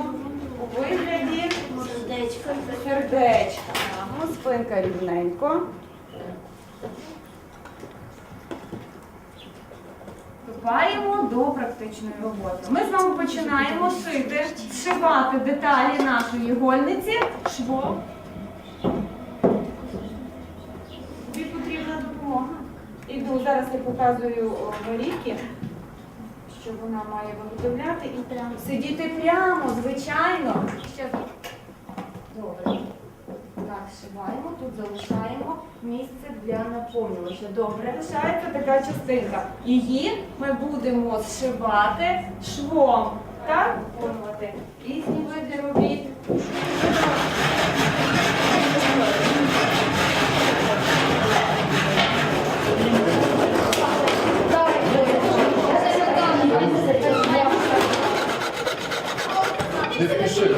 у вигляді сердечка. сердечка. Спинка рівненько. Вступаємо до практичної роботи. Ми з вами починаємо шити, зшивати деталі нашої гольниці. Шво. Тобі потрібна допомога. Іду, зараз я показую горіки що вона має виготовляти і прямо сидіти прямо, звичайно. Ще добре. Так, шиваємо, тут залишаємо місце для наповнювача. Добре, лишається така частинка. Її ми будемо зшивати швом. Так, виконувати різні шифр.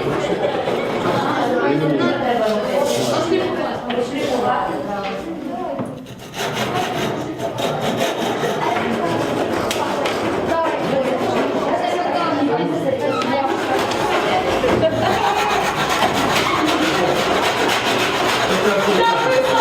Дякую.